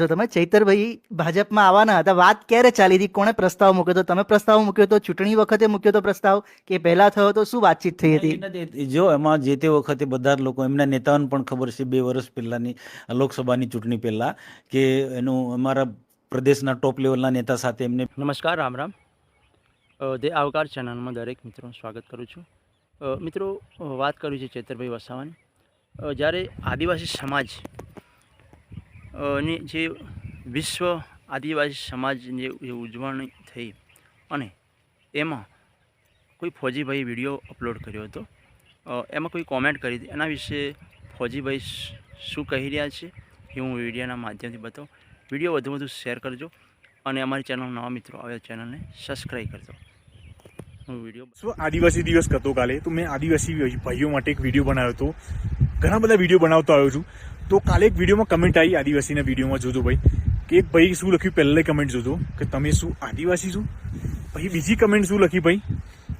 છો તમે ચૈતરભાઈ ભાજપમાં આવવાના હતા વાત ક્યારે ચાલી હતી? કોણે પ્રસ્તાવ મૂક્યો હતો? તમે પ્રસ્તાવ મૂક્યો હતો? ચૂંટણી વખતે મૂક્યો તો પ્રસ્તાવ? કે પહેલા થયો તો શું વાતચીત થઈ હતી? જો એમાં જે તે વખતે બધા લોકો એમના નેતાઓને પણ ખબર છે બે વર્ષ પહેલાની લોકસભાની ચૂંટણી પહેલા કે એનું અમારા પ્રદેશના ટોપ લેવલના નેતા સાથે એમને નમસ્કાર રામ રામ. દે આવકાર ચેનલમાં દરેક મિત્રોનું સ્વાગત કરું છું. મિત્રો વાત કરું છે ચેતરભાઈ વસાવાની. જ્યારે આદિવાસી સમાજ ની જે વિશ્વ આદિવાસી સમાજની જે ઉજવણી થઈ અને એમાં કોઈ ફોજીભાઈ વીડિયો અપલોડ કર્યો હતો. એમાં કોઈ કોમેન્ટ કરી હતી. એના વિશે ફોજીભાઈ શું કહી રહ્યા છે એ હું વિડીયોના માધ્યમથી બતાવું. વીડિયો વધુ વધુ શેર કરજો અને અમારી ચેનલ નવા મિત્રો આવે ચેનલને સબસ્ક્રાઈબ કરજો. હું વીડિયો શું આદિવાસી દિવસ હતો કાલે તો મેં આદિવાસી ભાઈઓ માટે એક વીડિયો બનાવ્યો હતો. ઘણા બધા વીડિયો બનાવતો આવ્યો છું. તો કાલે એક વિડીયોમાં કમેન્ટ આવી આદિવાસીના વિડીયોમાં જોજો ભાઈ, કે એક ભાઈ શું લખ્યું? પહેલે કમેન્ટ જોજો, કે તમે શું આદિવાસી છો? પછી બીજી કમેન્ટ શું લખી ભાઈ?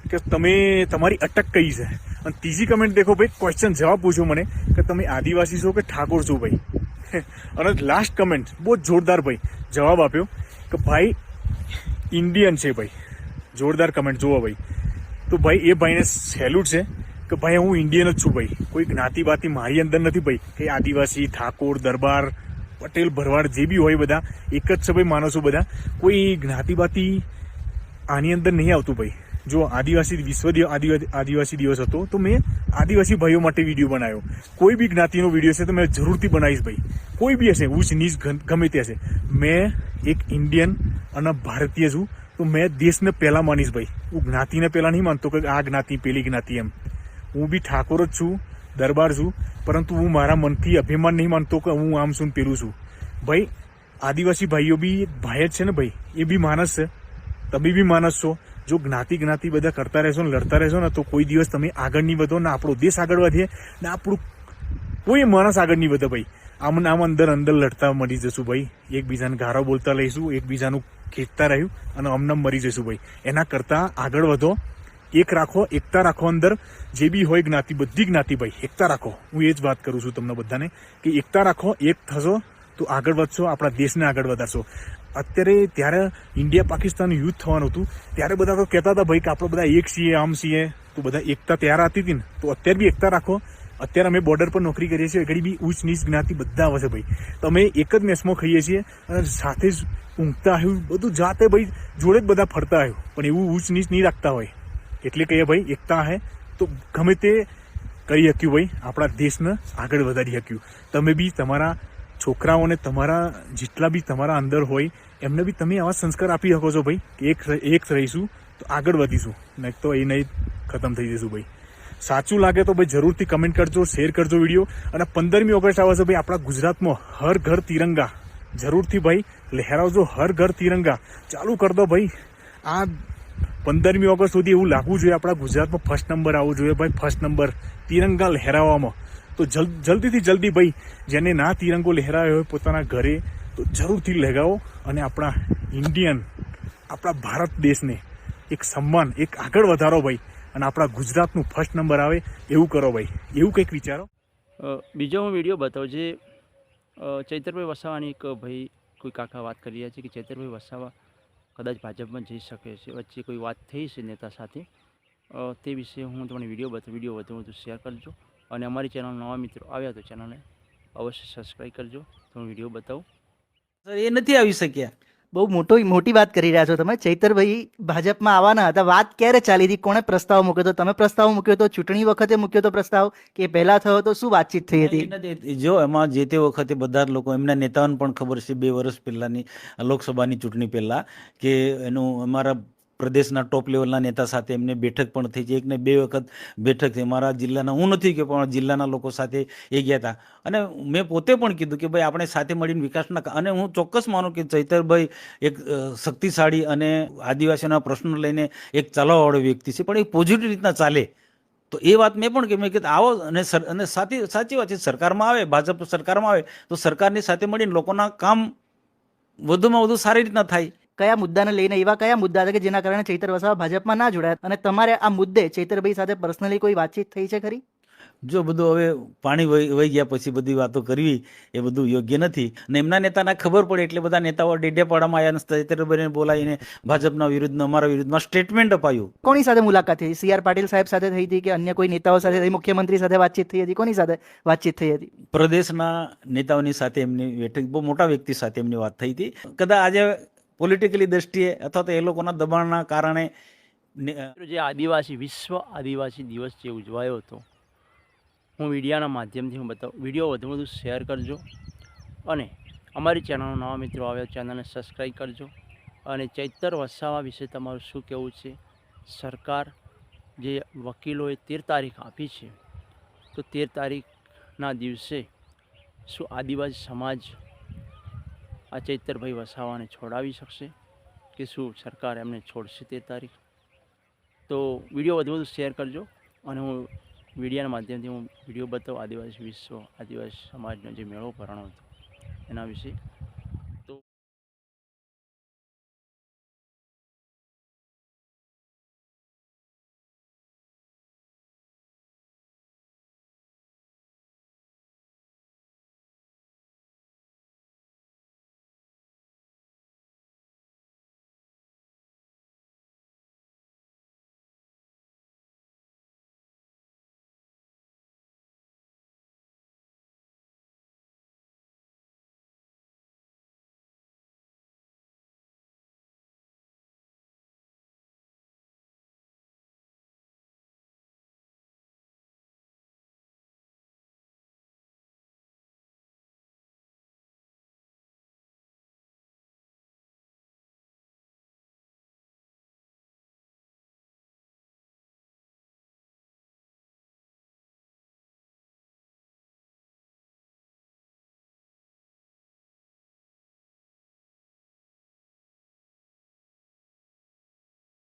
કે તમે, તમારી અટક કઈ છે? અને ત્રીજી કમેન્ટ દેખો ભાઈ ક્વેશ્ચન જવાબ પૂછો મને, કે તમે આદિવાસી છો કે ઠાકોર છો ભાઈ? અને લાસ્ટ કમેન્ટ બહુ જોરદાર ભાઈ, જવાબ આપ્યો, કે ભાઈ ઇન્ડિયન છે ભાઈ. જોરદાર કમેન્ટ જુઓ ભાઈ. તો ભાઈ, એ ભાઈને સેલ્યુટ છે. કે ભાઈ, હું ઇન્ડિયન જ છું ભાઈ. કોઈ જ્ઞાતિ બાતિ મારી અંદર નથી ભાઈ. કે આદિવાસી, ઠાકોર, દરબાર, પટેલ, ભરવાડ જે બી હોય બધા, એક જ છે ભાઈ માણસો બધા. કોઈ જ્ઞાતિ બાતિ આની અંદર નહીં આવતું ભાઈ. જો આદિવાસી વિશ્વ દિવ- આદિવાસી આદિવાસી દિવસ હતો, તો મેં આદિવાસી ભાઈઓ માટે વીડિયો બનાવ્યો. કોઈ બી જ્ઞાતિનો વીડિયો છે તો મેં જરૂરથી બનાવીશ ભાઈ. કોઈ બી હશે, ઉચ્ચ, નીચ ગમે તે હશે. મેં એક ઇન્ડિયન અને ભારતીય છું, તો મેં દેશને પહેલાં માનીશ ભાઈ. હું જ્ઞાતિને પહેલાં નહીં માનતો કે આ જ્ઞાતિ પેલી જ્ઞાતિ એમ. હું બી ઠાકોર જ છું, દરબાર છું, પરંતુ હું મારા મનથી અભિમાન નહીં માનતો કે હું આમ ને પેલું છું. ભાઈ, આદિવાસી ભાઈઓ બી ભાઈ જ છે ને ભાઈ? એ બી માણસ છે. તમે બી માણસ છો. જો જ્ઞાતિ જ્ઞાતિ બધા કરતા રહેશો ને લડતા રહેશો ને, તો કોઈ દિવસ તમે આગળ નહીં વધો ને આપણો દેશ આગળ વધે ને આપણું કોઈ માણસ આગળ નહીં વધે ભાઈ. આમ આમ અંદર અંદર લડતા મરી જશું ભાઈ. એકબીજાને ગારો બોલતા લઈશું, એકબીજાનું ખેંચતા રહ્યું અને અમને મરી જઈશું ભાઈ. એના કરતાં આગળ વધો. એક રાખો, એકતા રાખો અંદર. જે બી હોય જ્ઞાતિ, બધી જ્ઞાતિ ભાઈ, એકતા રાખો. હું એ જ વાત કરું છું તમને બધાને કે એકતા રાખો, એક થશો તો આગળ વધશો, આપણા દેશને આગળ વધારશો. અત્યારે ત્યારે ઇન્ડિયા પાકિસ્તાન યુદ્ધ થવાનું હતું, ત્યારે બધા તો કહેતા હતા, ભાઈ કે આપણે બધા એક છીએ, આમ છીએ. તો બધા એકતા ત્યારે હતી હતી ને. તો અત્યારે બી એકતા રાખો. અત્યારે અમે બોર્ડર પર નોકરી કરીએ છીએ ઘડી બી ઉચ્ચ નીચ જ્ઞાતિ બધા આવે છે ભાઈ. તમે એક જ મેસમાં ખાઈએ છીએ અને સાથે જ ઊંઘતા આવ્યું, બધું જાતે ભાઈ જોડે જ બધા ફરતા આવ્યું. પણ એવું ઉચ્ચ નીચ નહીં રાખતા હોય. એટલે કહીએ ભાઈ, એકતા હે, તો ગમે તે કરી શક્યું ભાઈ, આપણા દેશને આગળ વધારી શક્યું તમે બી તમારા છોકરાઓને તમારા જેટલા બી તમારા અંદર હોય, એમને બી તમે આવા સંસ્કાર આપી શકો છો ભાઈ, કે એક એક રહીશું તો આગળ વધીશું. નહીં તો એ નહીં ખતમ થઈ જઈશું ભાઈ. સાચું લાગે તો ભાઈ જરૂરથી કમેન્ટ કરજો શેર કરજો વીડિયો અને પંદરમી ઓગસ્ટ આવે છે ભાઈ, આપણા ગુજરાતમાં હર ઘર તિરંગા. જરૂરથી ભાઈ, લહેરાવજો હર ઘર તિરંગા. ચાલુ કર દો ભાઈ. આ પંદરમી ઓગસ્ટ સુધી એવું લાગવું જોઈએ આપણા ગુજરાતમાં ફર્સ્ટ નંબર આવવો જોઈએ ભાઈ ફર્સ્ટ નંબર તિરંગા લહેરાવવામાં. તો જલ્દીથી જલ્દી ભાઈ, જેને ના તિરંગો લહેરાયો હોય પોતાના ઘરે, તો જરૂરથી લહેરાવો અને આપણા ઇન્ડિયન આપણા ભારત દેશને એક સન્માન, એક આગળ વધારો ભાઈ, અને આપણા ગુજરાતનું ફર્સ્ટ નંબર આવે એવું કરો ભાઈ. એવું કંઈક વિચારો? બીજો હું વીડિયો બતાવું જે ચૈતરભાઈ વસાવાની એક, ભાઈ, કોઈ કાકા વાત કરી રહ્યા છે કે ચૈતરભાઈ વસાવા કદાચ ભાજપમાં જઈ શકે છે. વચ્ચે કોઈ વાત થઈ છે નેતા સાથે તે વિશે હું તમને વીડિયો બતાવું વીડિયો વધુ વધુ શેર કરજો. અને અમારી ચેનલ નવા મિત્રો આવ્યા તો ચેનલને અવશ્ય સબસ્ક્રાઈબ કરજો. તો હું વીડિયો બતાવું. સર એ નથી આવી શક્યા? બહુ મોટો મોટી વાત કરી રહ્યા છો તમે. ચૈતરભાઈ ભાજપમાં આવવાના હતા. વાત ક્યારે ચાલી હતી? કોણે પ્રસ્તાવ મૂક્યો તો તમે પ્રસ્તાવ મૂક્યો તો ચૂંટણી વખતે મૂક્યો તો પ્રસ્તાવ? કે પહેલા થયો તો શું વાતચીત થઈ હતી? જો એમાં જે તે વખતે બધા લોકો, એમના નેતાઓને પણ ખબર છે, બે વર્ષ પહેલાની લોકસભાની ચૂંટણી પહેલા, કે એનું અમારા પ્રદેશના ટોપ લેવલના નેતા સાથે એમને બેઠક પણ થઈ છે. એકને બે વખત બેઠક થઈ. મારા જિલ્લાના, હું નથી કે પણ જિલ્લાના લોકો સાથે એ ગયા હતા. અને મેં પોતે પણ કીધું કે ભાઈ આપણે સાથે મળીને વિકાસના અને હું ચોક્કસ માનું કે ચૈતરભાઈ એક શક્તિશાળી અને આદિવાસીના પ્રશ્નો લઈને એક ચાલવાવાળો વ્યક્તિ છે, પણ એ પોઝિટિવ રીતના ચાલે. તો એ વાત મેં પણ કે મેં કીધું, આવો અને અને સાચી સાચી વાત છે, સરકારમાં આવે, ભાજપ સરકારમાં આવે, તો સરકારની સાથે મળીને લોકોના કામ વધુમાં વધુ સારી રીતના થાય. કયા મુદ્દાને લઈને એવા કયા મુદ્દા હતા કે જેના કારણે ચૈતર વસાવા ભાજપમાં ના જોડાયા? અને તમારે આ મુદ્દે ચૈતરભાઈ સાથે પર્સનલી કોઈ વાતચીત થઈ છે ખરી? જો બધું હવે પાણી વહી ગયા પછી બધી વાતો કરવી એ બધું યોગ્ય નથી. અને એમના નેતાના ખબર પડે એટલે બધા નેતાઓ ડેડેપાડામાં આવ્યા ચૈતરભાઈને બોલાવીને ભાજપના વિરુદ્ધમાં અમારા વિરુદ્ધમાં સ્ટેટમેન્ટ અપાયું. કોની સાથે મુલાકાત થઈ? સી આર પાટીલ સાહેબ સાથે થઈ હતી કે અન્ય કોઈ નેતાઓ સાથે થઈ? મુખ્યમંત્રી સાથે વાતચીત થઈ હતી? કોની સાથે વાતચીત થઈ હતી? પ્રદેશના નેતાઓની સાથે એમની બેઠક બહુ મોટા વ્યક્તિ સાથે એમની વાત થઈ હતી. કદાચ આજે પોલિટિકલી દ્રષ્ટિએ અથવા તો એ લોકોના દબાણના કારણે જે આદિવાસી, વિશ્વ આદિવાસી દિવસ જે ઉજવાયો હતો, હું મીડિયાના માધ્યમથી હું બતાવું. વીડિયો વધુ વધુ શેર કરજો અને અમારી ચેનલનો નવા મિત્રો આવ્યા ચેનલને સબસ્ક્રાઈબ કરજો અને ચૈતર વસાવા વિશે તમારું શું કહેવું છે? સરકાર જે વકીલોએ તેર તારીખ આપી છે, તો તેર તારીખના દિવસે શું આદિવાસી સમાજ આ ચૈતરભાઈ વસાવાને છોડાવી શકશે કે શું સરકાર એમને છોડશે તે તારીખ? તો વીડિયો વધુ વધુ શેર કરજો અને હું મીડિયાના માધ્યમથી હું વીડિયો બતાવું આદિવાસી વિશ્વ, આદિવાસી સમાજનો જે મેળો ભરાણો હતો એના વિશે